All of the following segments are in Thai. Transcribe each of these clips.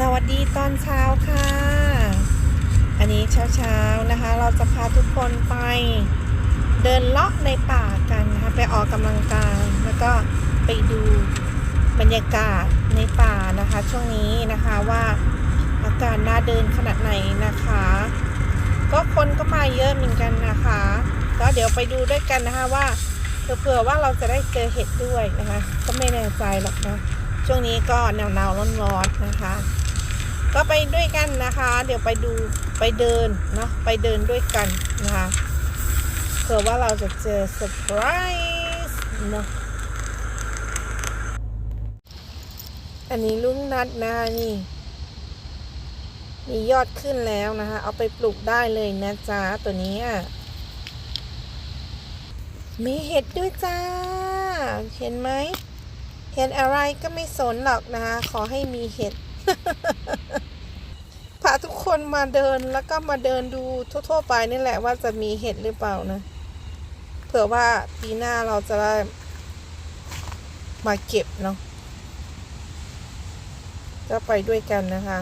สวัสดีตอนเช้าค่ะ อันนี้เช้าๆนะคะ เราจะพาทุกคนไปเดินเลาะในป่ากันนะคะไปออกกำลังกายแล้วก็ไปดูบรรยากาศในป่านะคะ ช่วงนี้นะคะว่าอากาศน่าเดินขนาดไหนนะคะ ก็คนก็มาเยอะเหมือนกันนะคะก็เดี๋ยวไปดูด้วยกันนะคะว่าเผื่อว่าเราจะได้เจอเห็ดด้วยนะคะ ก็ไม่แน่ใจหรอกนะช่วงนี้ก็หนาวหนาวร้อนร้อนๆนะคะ ก็ไปด้วยกันนะคะ เดี๋ยวไปดูไปเดินเนาะไปเดินด้วยกันนะคะเผื่อว่าเราจะเจอเซอร์ไพรส์เนาะอันนี้ลุงนัดนะนี่ มียอดขึ้นแล้วนะคะ เอาไปปลูกได้เลยนะจ๊ะตัวนี้มีเห็ดด้วยจ้า เห็นไหม เห็นอะไรก็ไม่สนหรอกนะคะ ขอให้มีเห็ด คนมาเดินแล้วก็มาเดินดูทั่วๆไปนี่แหละว่าจะมีเห็ดหรือเปล่านะ เผื่อว่าปีหน้าเราจะได้มาเก็บเนาะก็ไปด้วยกันนะคะ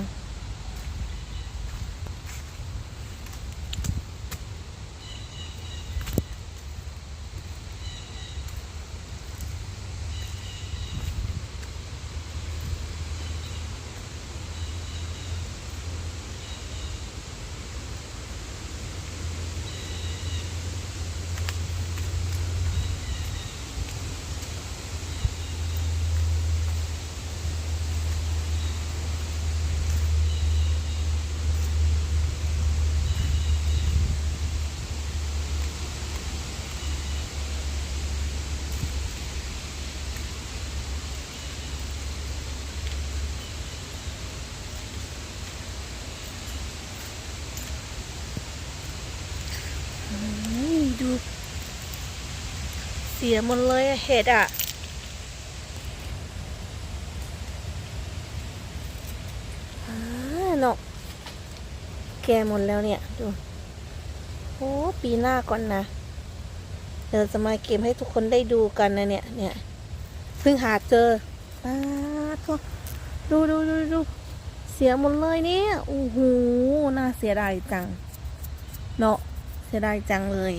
ดู เสียหมดเลยเห็ดอะเนาะแกหมดแล้วเนี่ย ดู โอ้ปีหน้าก่อนนะ เดี๋ยวจะมาเก็บให้ทุกคนได้ดูกันนะเนี่ย เนี่ยเพิ่งหาเจอป้าดก็ดูดูดูดูเสียหมดเลยเนี่ย โอ้โห น่าเสียดายจัง เนาะ เสียดายจังเลย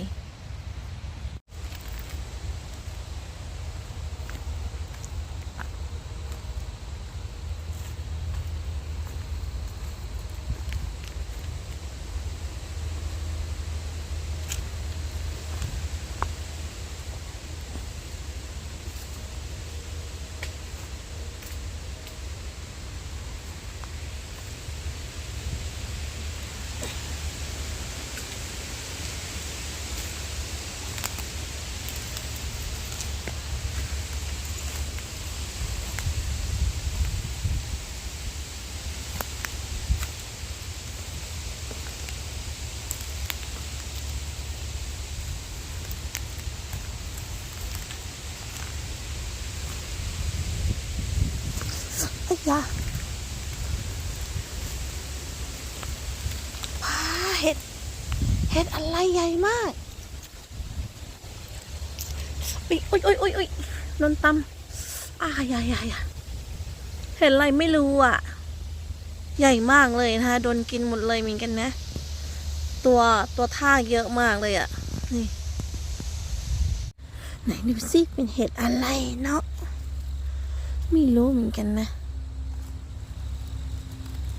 อ้ยาว้าเห็ด เห็ดอะไรใหญ่มากอุ๊ยอุ๊ยอุ๊ยอุ๊ยอุ๊ยโดนตำอ่าใหญ่ใหญ่เห็ดอะไรไม่รู้อะ ใหญ่มากเลยนะคะโดนกินหมดเลยเหมือนกันนะ ตัวตัวท่าเยอะมากเลยอะ นี่ไหนดูซิเป็นเห็ดอะไรเนาะไม่รู้เหมือนกันนะ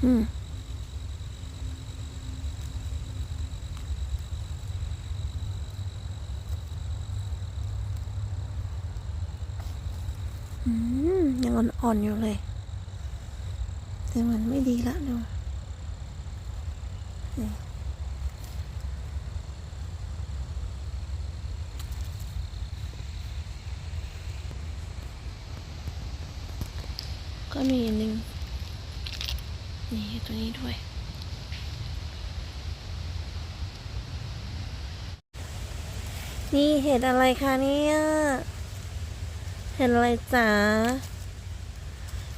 อืมอืมยังอ่อนๆอยู่เลย แต่มันไม่ดีละดูก็มีอันหนึ่ง ตัวนี้ด้วย นี่เห็ดอะไรคะเนี่ย เห็ดอะไรจ๋า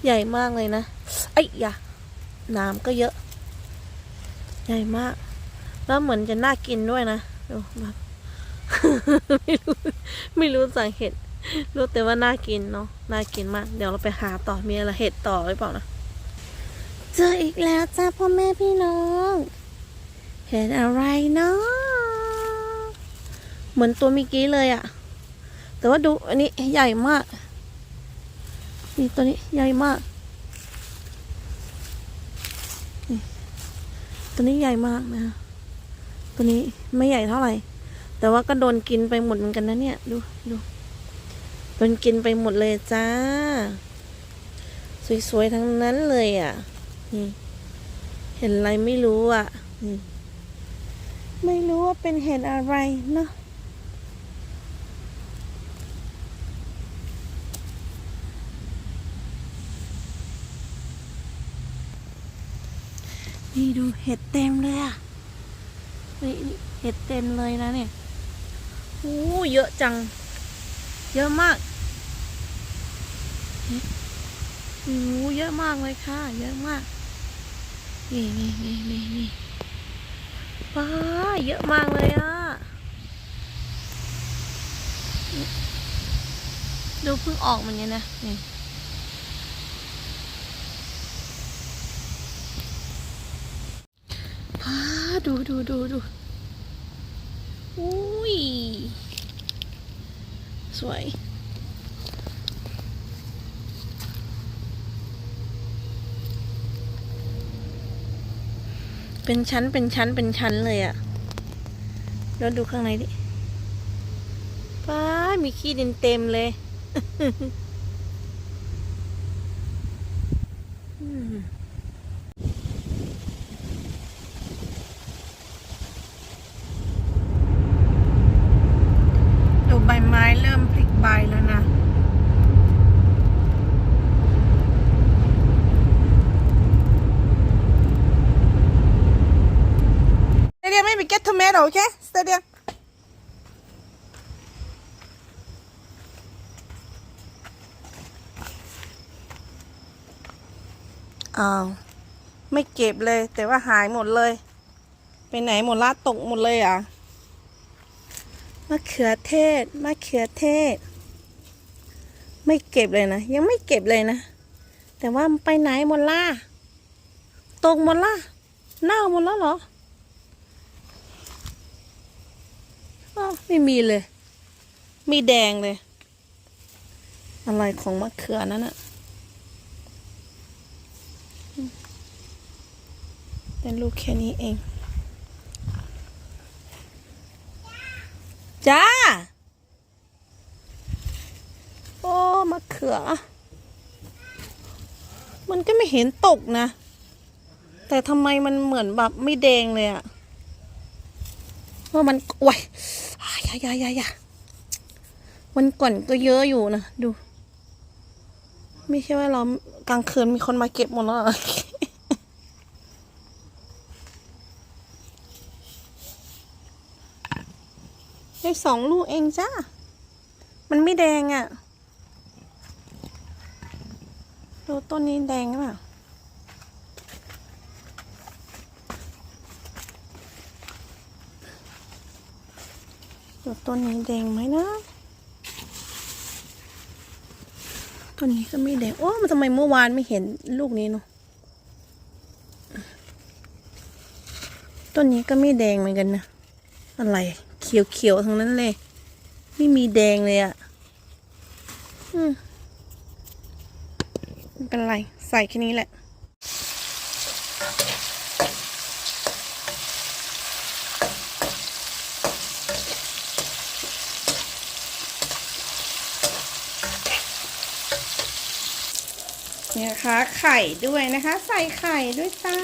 ใหญ่มากเลยนะ ไอ้ยยะน้ำก็เยอะ ใหญ่มาก แล้วเหมือนจะน่ากินด้วยนะ ดูแบบไม่รู้ไม่รู้สาเหตุรู้แต่ว่าน่ากินเนาะน่ากินมาก เดี๋ยวเราไปหาต่อมีอะไรเห็ดต่อหรือเปล่านะ เจออีกแล้วจ้าพ่อแม่พี่น้อง เห็นอะไรเนาะเหมือนตัวเมื่อกี้เลยอะแต่ว่าดูอันนี้ใหญ่มาก นี่ตัวนี้ใหญ่มากนี่ตัวนี้ใหญ่มากนะ ตัวนี้ไม่ใหญ่เท่าไหร่ แต่ว่าก็โดนกินไปหมดเหมือนกันนะเนี่ยดูดูโดนกินไปหมดเลยจ้า สวยๆทั้งนั้นเลยอะ เห็นอะไรไม่รู้อะนี่ไม่รู้ว่าเป็นเห็ดอะไรเนาะนี่ดูเห็ดเต็มเลยอะนี่นี่เห็ดเต็มเลยนะเนี่ยโอ้เยอะจัง เยอะมากนี่โอ้เยอะมากเลยค่ะ เยอะมาก นี่นี่นี่นี่นี่ว้าเยอะมากเลยอะดูเพิ่งออกเหมือนกันนะนี่ว้าดูดูดูดูอุ้ย สวย เป็นชั้นเป็นชั้นเป็นชั้นเลยอะแล้วดูข้างในดิป้ามีขี้ดินเต็มเลย อืมดูใบไม้เริ่มพลิกใบแล้วนะ Stadia, maybe get tomato, okay? Stadia. อ้าวไม่เก็บเลย แต่ว่าหายหมดเลย ไปไหนหมดละตกหมดเลยอะมะเขือเทศมะเขือเทศ ไม่เก็บเลยนะ ยังไม่เก็บเลยนะ แต่ว่ามันไปไหนหมดล่ะตกหมดล่ะเน่าหมดแล้วเหรอ อ้าว ไม่มีเลย มีแดงเลย อะไรของมะเขือนั่นอะเป็นลูกแค่นี้เอง จ้า โอ้มะเขือ มันก็ไม่เห็นตกนะ แต่ทำไมมันเหมือนแบบไม่แดงเลยอะว่ามันโอ้ย อ้ายายายายาวันก่อนก็เยอะอยู่นะดู ไม่ใช่ว่าเรากลางคืนมีคนมาเก็บหมดแล้วได้สองลูกเองจ้า มันไม่แดงอะ่ะ ดูต้นนี้แดงหรือเปล่า ดูต้นนี้แดงไหมนะต้นนี้ก็ไม่แดงโอ้มันทำไมเมื่อวานไม่เห็นลูกนี้เนาะต้นนี้ก็ไม่แดงเหมือนกันนะอะไรเขียวๆทั้งนั้นเลย ไม่มีแดงเลยอะ่ะอืมเป็นไร ใส่แค่นี้แหละ นี่นะคะไข่ด้วยนะคะ ใส่ไข่ด้วยจ้า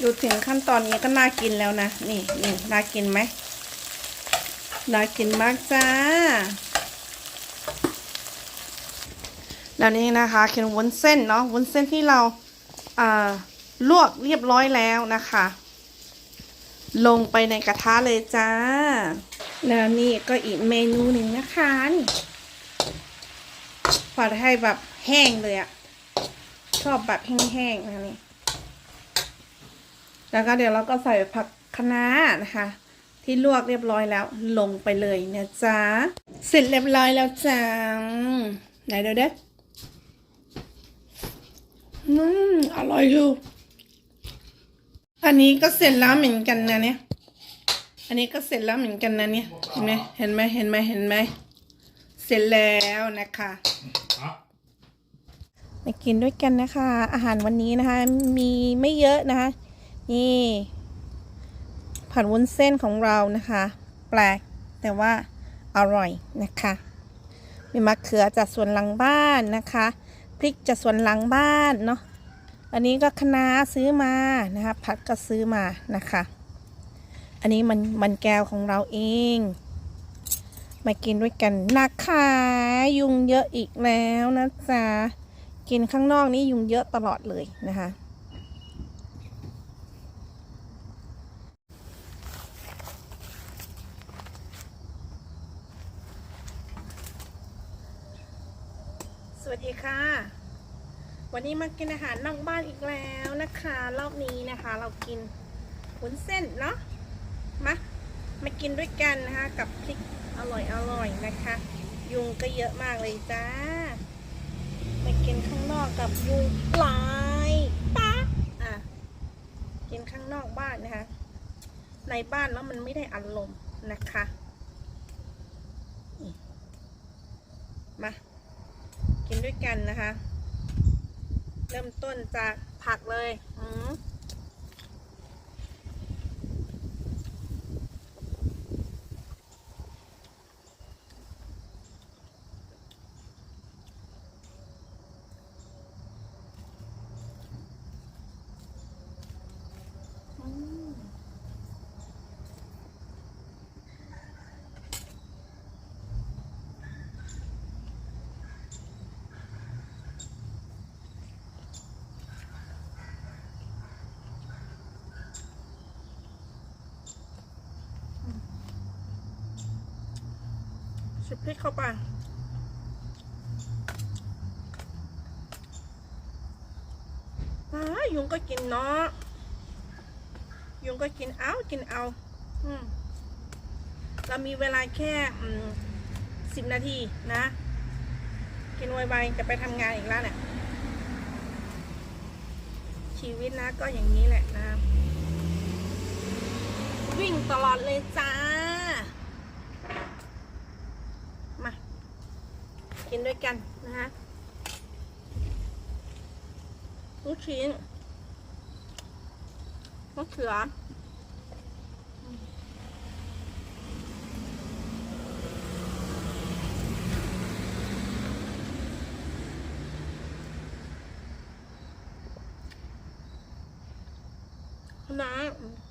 ดูถึงขั้นตอนนี้ก็น่ากินแล้วนะ นี่นี่น่ากินไหมน่ากินมากจ้า แล้วนี่นะคะคือวุ้นเส้นเนาะวุ้นเส้นที่เราอ่าลวกเรียบร้อยแล้วนะคะ ลงไปในกระทะเลยจ้า แล้วนี่ก็อีกเมนูหนึ่งนะคะนี่ผัดให้แบบแห้งเลยอะชอบแบบแห้งๆนะนี่ แล้วก็เดี๋ยวเราก็ใส่ผักคะน้านะคะ ที่ลวกเรียบร้อยแล้ว ลงไปเลยนะจ๊ะ เสร็จเรียบร้อยแล้วจ้าไหนเดี๋ยวเด็ดอืมอร่อยอยู่ อันนี้ก็เสร็จแล้วเหมือนกันนะเนี่ย อันนี้ก็เสร็จแล้วเหมือนกันนะเนี่ย เห็นไหมเห็นไหมเห็นไหมเห็นไหม เสร็จแล้วนะคะ มากินด้วยกันนะคะ อาหารวันนี้นะคะ มีไม่เยอะนะคะ นี่ผัดวุ้นเส้นของเรานะคะ แปลกแต่ว่าอร่อยนะคะ มีมะเขือจากสวนหลังบ้านนะคะ พริกจากสวนหลังบ้านเนาะ อันนี้ก็คะน้าซื้อมานะคะผัดก็ซื้อมานะคะ อันนี้มันมันแก้วของเราเอง มากินด้วยกันนะคะยุงเยอะอีกแล้วนะจ๊ะกินข้างนอกนี่ยุงเยอะตลอดเลยนะคะสวัสดีค่ะ วันนี้มากินอาหารนอกบ้านอีกแล้วนะคะ รอบนี้นะคะ เรากินวุ้นเส้นเนาะมามากินด้วยกันนะคะ กับพริกอร่อยอร่อยนะคะ ยุงก็เยอะมากเลยจ้าไปกินข้างนอกกับยุงหลายปะอะกินข้างนอกบ้านนะคะ ในบ้านแล้วมันไม่ได้อารมณ์นะคะนี่มา กินด้วยกันนะคะ เริ่มต้ นจากผักเลยอืมอืม ชิบพริกเข้าไปอ้ายุงก็กินเนาะ ยุงก็กินเอา กินเอาอเรามีเวลาแค่สิบนาทีนะ กินไวๆจะไปทำงานอีกแล้วเนี่ย ชีวิตนะก็อย่างนี้แหละนะ วิ่งตลอดเลยจ้า กินด้วยกันนะฮะลูกชิ้นมะเขือน้ำ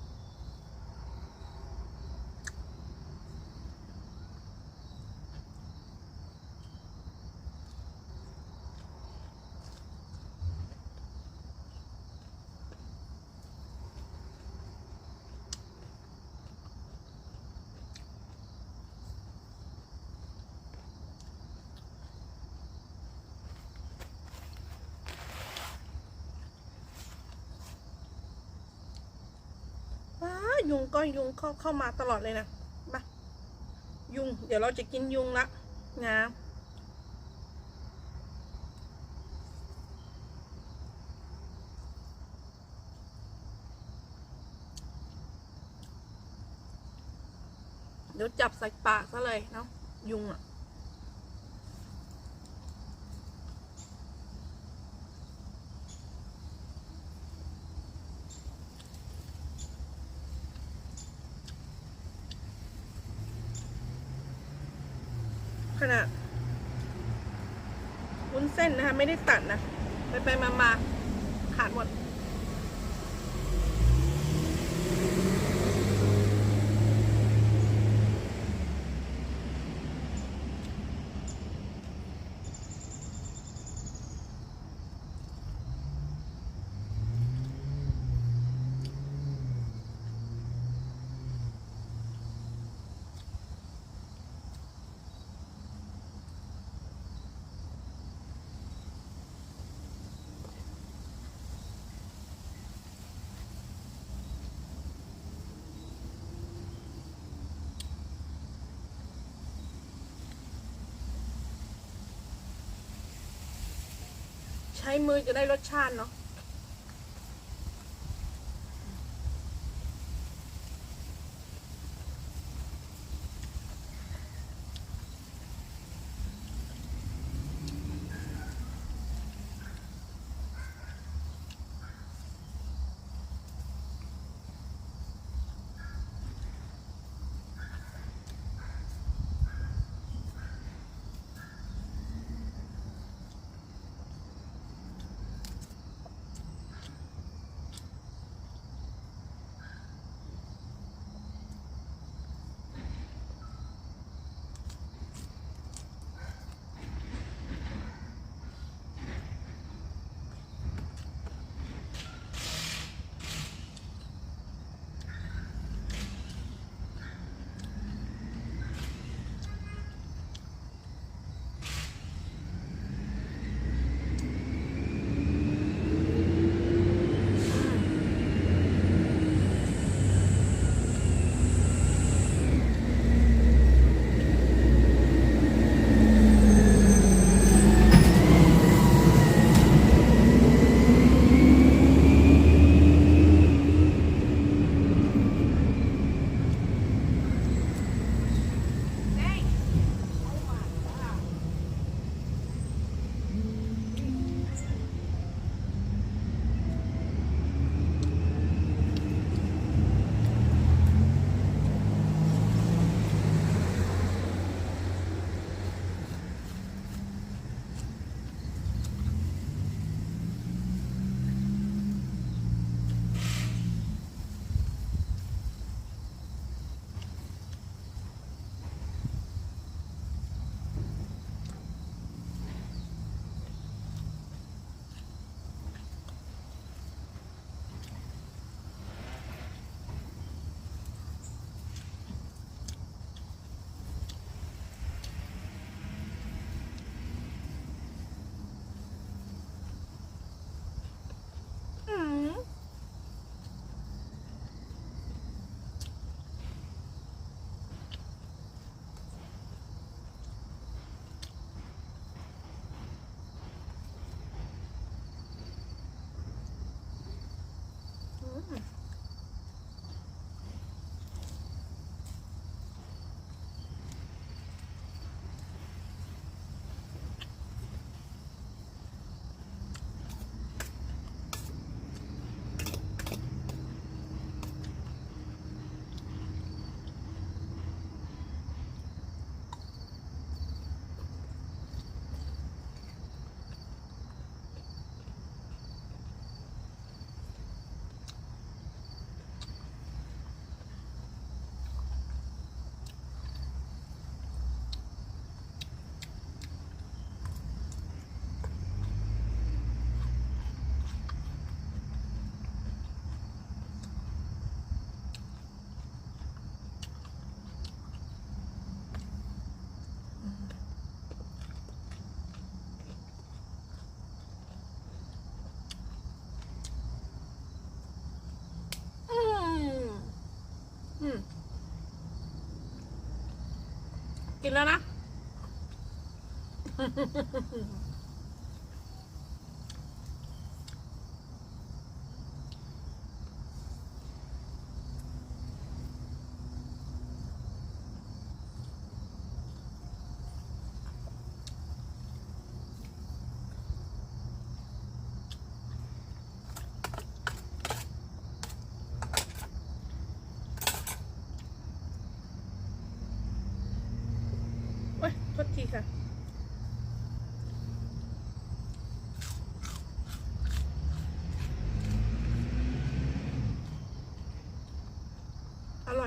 ยุงก็ยุงเข้าเข้ามาตลอดเลยนะมายุง เดี๋ยวเราจะกินยุงละนะเดี๋ยวจับใส่ปากซะเลยเนาะยุงอะ ขนาดวุ้น เส้นนะคะ ไม่ได้ตัดนะ ไปไปมามาขา ช้มือจะได้รสชาติเนาะ กินแล้วนะ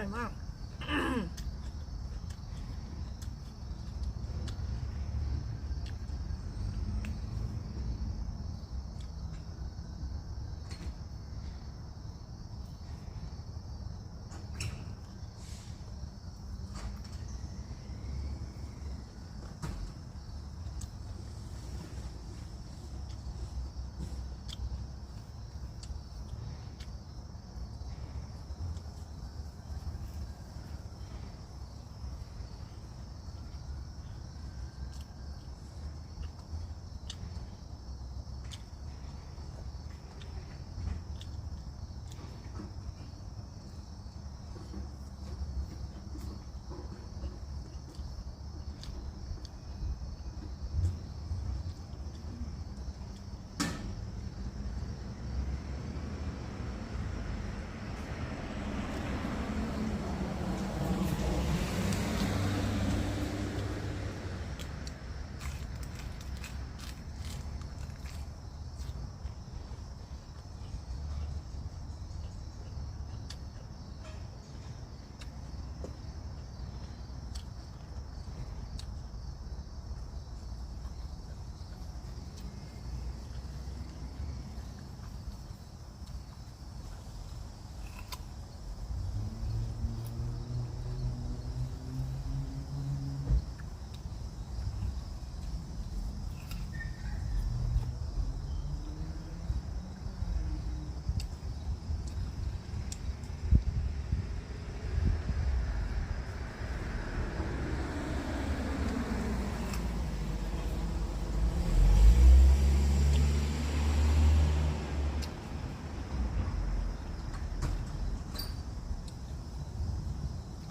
ร่อยมาก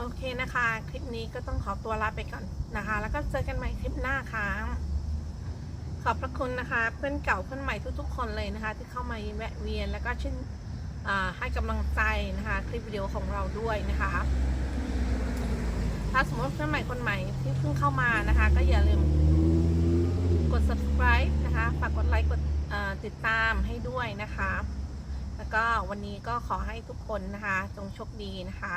โอเคนะคะ คลิปนี้ก็ต้องขอตัวลาไปก่อนนะคะ แล้วก็เจอกันใหม่คลิปหน้าค่ะ ขอบพระคุณนะคะ เพื่อนเก่าเพื่อนใหม่ทุกๆ คนเลยนะคะ ที่เข้ามาแวะเวียนแล้วก็ชื่นอ่าให้กำลังใจนะคะ คลิปวิดีโอของเราด้วยนะคะ ถ้าสมมติเพื่อนใหม่คนใหม่ที่เพิ่งเข้ามานะคะ ก็อย่าลืมกด subscribe นะคะฝากกดไลค์กดติดตามให้ด้วยนะคะ แล้วก็วันนี้ก็ขอให้ทุกคนนะคะ จงโชคดีนะคะ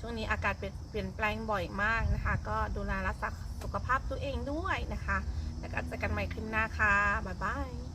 ช่วงนี้อากาศเปลี่ยนแปลงบ่อยมากนะคะ ก็ดูแลรักษาสุขภาพตัวเองด้วยนะคะ แล้วก็เจอกันใหม่คลิปหน้าค่ะ บ๊ายบาย